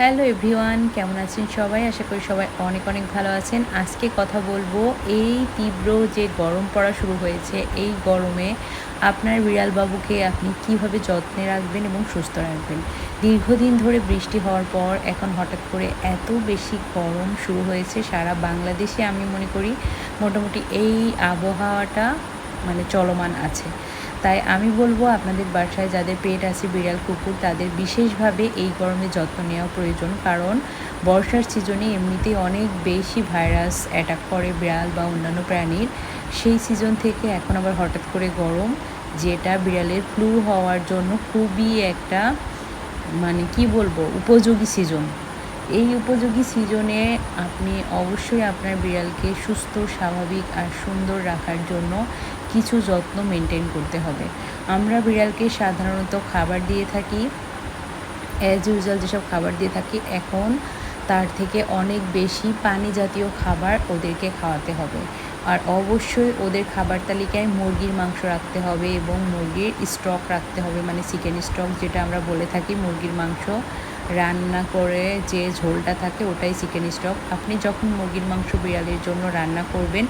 Hello everyone, কেমন আছেন সবাই? আশা করি সবাই অনেক অনেক ভালো আছেন। আজকে কথা বলব এই তীব্র যে গরম পড়া শুরু হয়েছে, এই গরমে আপনার বিড়াল বাবুকে আপনি কীভাবে যত্নে রাখবেন এবং সুস্থ রাখবেন? দীর্ঘদিন ধরে বৃষ্টি হওয়ার পর এখন হঠাৎ করে এত বেশি গরম শুরু হয়েছে সারা বাংলাদেশে আমি মনে করি মোটামুটি এই আবহাওয়াটা মানে চলমান আছে। তাই আমি বলব আপনাদের বাসায় যাদের পেট আছে, বিড়াল, কুকুর, তাদের বিশেষভাবে এই গরমে যত্ন নেওয়া প্রয়োজন। কারণ বর্ষার সিজনে এমনিতেই অনেক বেশি ভাইরাস অ্যাটাক করে বিড়াল বা অন্যান্য প্রাণীর। সেই সিজন থেকে এখন আবার হঠাৎ করে গরম, যেটা বিড়ালের ফ্লু হওয়ার জন্য খুবই একটা মানে কি বলব, উপযোগী সিজন। এই উপযোগী সিজনে আপনি অবশ্যই আপনার বিড়ালকে সুস্থ, স্বাভাবিক আর সুন্দর রাখার জন্য কিছু যত্ন মেনটেন করতে হবে। আমরা বিড়ালকে সাধারণত খাবার দিয়ে থাকি। অ্যাজ ইউজুয়াল যেসব খাবার দিয়ে থাকি, এখন তার থেকে অনেক বেশি পানি জাতীয় খাবার ওদেরকে খাওয়াতে হবে। আর অবশ্যই ওদের খাবার তালিকায় মুরগির মাংস রাখতে হবে এবং মুরগির স্টক রাখতে হবে। মানে চিকেন স্টক যেটা আমরা বলে থাকি, মুরগির মাংস রান্না করে যে ঝোলটা থাকে ওটাই চিকেন স্টক আপনি যখন মুরগির মাংস বিড়ালের জন্য রান্না করবেন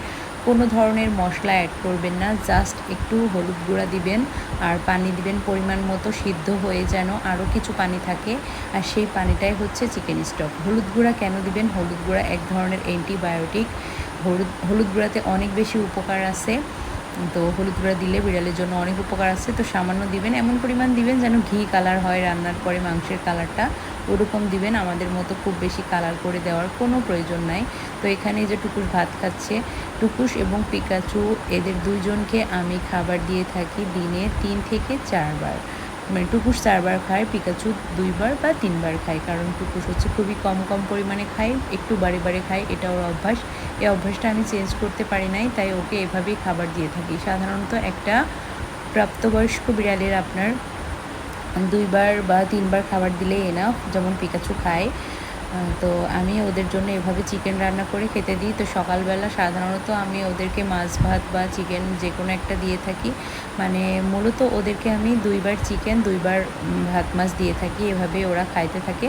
কোনো ধরনের মশলা অ্যাড করবেন না জাস্ট একটু হলুদ গুঁড়া দিবেন আর পানি দিবেন পরিমাণ মতো সিদ্ধ হয়ে যেন আরও কিছু পানি থাকে। আর সেই পানিটাই হচ্ছে চিকেন স্টক হলুদ গুঁড়া কেন দিবেন? হলুদ গুঁড়া এক ধরনের অ্যান্টিবায়োটিক হলুদ হলুদ গুঁড়াতে অনেক বেশি উপকার আছে। তো হলুদ গুঁড়া দিলে বিড়ালের জন্য অনেক উপকার আছে, তো সামান্য দিবেন, এমন পরিমাণ দিবেন যেন ঘি কালার হয়, রান্নার পরে মাংসের কালারটা ওরকম দিবেন, আমাদের মতো খুব বেশি কালার করে দেওয়ার কোনো প্রয়োজন নাই। তো এখানে যে টুকুস ভাত খাচ্ছে, টুকুস এবং পিকাচু, এদের দুইজনকে আমি খাবার দিয়ে থাকি দিনে তিন থেকে চারবার। মানে টুকুস চারবার খায় পিকাচু দুইবার বা তিনবার খায় কারণ টুকুস হচ্ছে খুবই কম কম পরিমাণে খায় একটু বারে বারে খায় এটা ওর অভ্যাস। এই অভ্যাসটা আমি চেঞ্জ করতে পারি নাই, তাই ওকে এভাবেই খাবার দিয়ে থাকি। সাধারণত একটা প্রাপ্তবয়স্ক বিড়ালের আপনার দুইবার বা তিনবার খাবার দিলেই এনাফ যেমন পিকাচু খায় তো আমি ওদের জন্য এভাবে চিকেন রান্না করে খেতে দিই। তো সকালবেলা সাধারণত আমি ওদেরকে মাছ ভাত বা চিকেন যে কোনো একটা দিয়ে থাকি। মানে মূলত ওদেরকে আমি দুইবার চিকেন দুইবার ভাত মাছ দিয়ে থাকি। এভাবে ওরা খাইতে থাকে।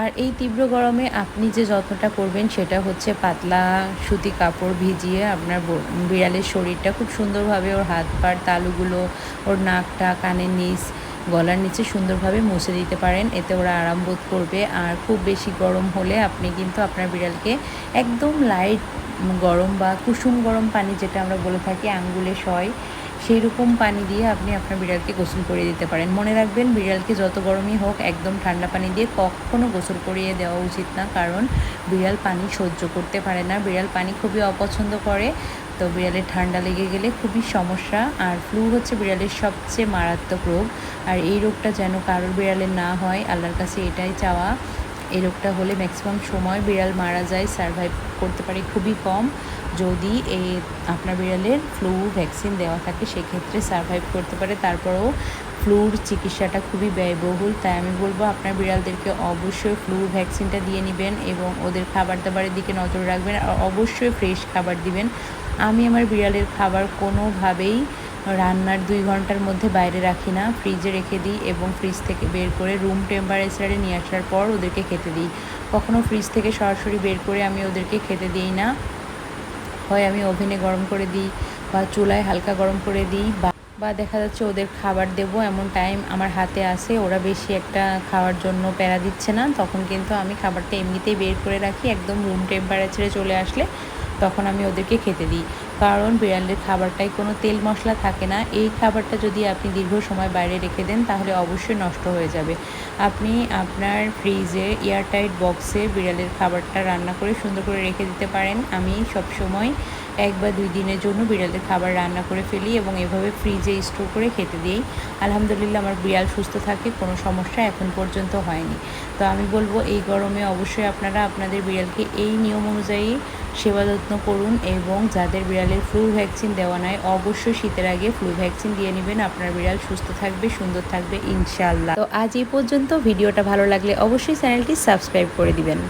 আর এই তীব্র গরমে আপনি যে যত্নটা করবেন সেটা হচ্ছে পাতলা সুতি কাপড় ভিজিয়ে আপনার বিড়ালের শরীরটা খুব সুন্দরভাবে ওর হাত পার তালুগুলো, ওর নাকটা, কানের নিচ গলার নিচে সুন্দরভাবে মুছে দিতে পারেন, এতে ওরা আরাম বোধ করবে। আর খুব বেশি গরম হলে আপনি কিন্তু আপনার বিড়ালকে একদম লাইট গরম বা কুসুম গরম পানি যেটা আমরা বলে থাকি, আঙ্গুলে সয় সেই রকম পানি দিয়ে আপনি আপনার বিড়ালকে গোসল করিয়ে দিতে পারেন। মনে রাখবেন, বিড়ালকে যত গরমই হোক, একদম ঠান্ডা পানি দিয়ে কখনও গোসল করিয়ে দেওয়া উচিত না, কারণ বিড়াল পানি সহ্য করতে পারে না। বিড়াল পানি খুবই অপছন্দ করে। তো বিড়ালের ঠান্ডা লেগে গেলে খুবই সমস্যা। আর ফ্লু হচ্ছে বিড়ালের সবচেয়ে মারাত্মক রোগ। আর এই রোগটা যেন কারোর বিড়ালের না হয়, আল্লাহর কাছে এটাই চাওয়া। এই রোগটা হলে ম্যাক্সিমাম সময় বিড়াল মারা যায় সারভাইভ করতে পারে খুবই কম। যদি এই আপনার বিড়ালের ফ্লু ভ্যাকসিন দেওয়া থাকে, সেক্ষেত্রে সারভাইভ করতে পারে। তারপরেও ফ্লুর চিকিৎসাটা খুবই ব্যয়বহুল। তাই আমি বলব, আপনার বিড়ালদেরকে অবশ্যই ফ্লু ভ্যাকসিনটা দিয়ে নেবেন এবং ওদের খাবার দাবারের দিকে নজর রাখবেন। আর অবশ্যই ফ্রেশ খাবার দিবেন। আমি আমার বিড়ালের খাবার কোনোভাবেই রান্নার দুই ঘণ্টার মধ্যে বাইরে রাখি না। ফ্রিজে রেখে দিই এবং ফ্রিজ থেকে বের করে রুম টেম্পারেচারে নিয়ে আসার পর ওদেরকে খেতে দিই। কখনও ফ্রিজ থেকে সরাসরি বের করে আমি ওদেরকে খেতে দিই না। হয় আমি ওভেনে গরম করে দিই বা চুলায় হালকা গরম করে দিই বা বা দেখা যাচ্ছে ওদের খাবার দেব এমন টাইম আমার হাতে আসে। ওরা বেশি একটা খাওয়ার জন্য প্যারা দিচ্ছে না। তখন কিন্তু আমি খাবারটা এমনিতেই বের করে রাখি। একদম রুম টেম্পারেচারে চলে আসলে তখন আমি ওদেরকে খেতে দিই। কারণ বিড়ালের খাবারটাই কোনো তেল মশলা থাকে না। এই খাবারটা যদি আপনি দীর্ঘ সময় বাইরে রেখে দেন, তাহলে অবশ্যই নষ্ট হয়ে যাবে। আপনি আপনার ফ্রিজে এয়ারটাইট বক্সে বিড়ালের খাবারটা রান্না করে সুন্দর করে রেখে দিতে পারেন। আমি সব সময় এক বা দুই দিনের জন্য বিড়ালের খাবার রান্না করে ফেলি এবং এভাবে ফ্রিজে স্টোর করে খেতে দিই। আলহামদুলিল্লাহ আমার বিড়াল সুস্থ থাকে, কোনো সমস্যা এখন পর্যন্ত হয়নি। তো আমি বলব, এই গরমে অবশ্যই আপনারা আপনাদের বিড়ালকে এই নিয়ম অনুযায়ী সেবা যত্ন করুন এবং যাদের বিড়ালের ফ্লু ভ্যাকসিন দেওয়া নাই, অবশ্যই শীতের আগে ফ্লু ভ্যাকসিন দিয়ে নেবেন। আপনার বিড়াল সুস্থ থাকবে, সুন্দর থাকবে ইনশাল্লাহ তো আজ এই পর্যন্ত। ভিডিওটা ভালো লাগলে অবশ্যই চ্যানেলটি সাবস্ক্রাইব করে দিবেন।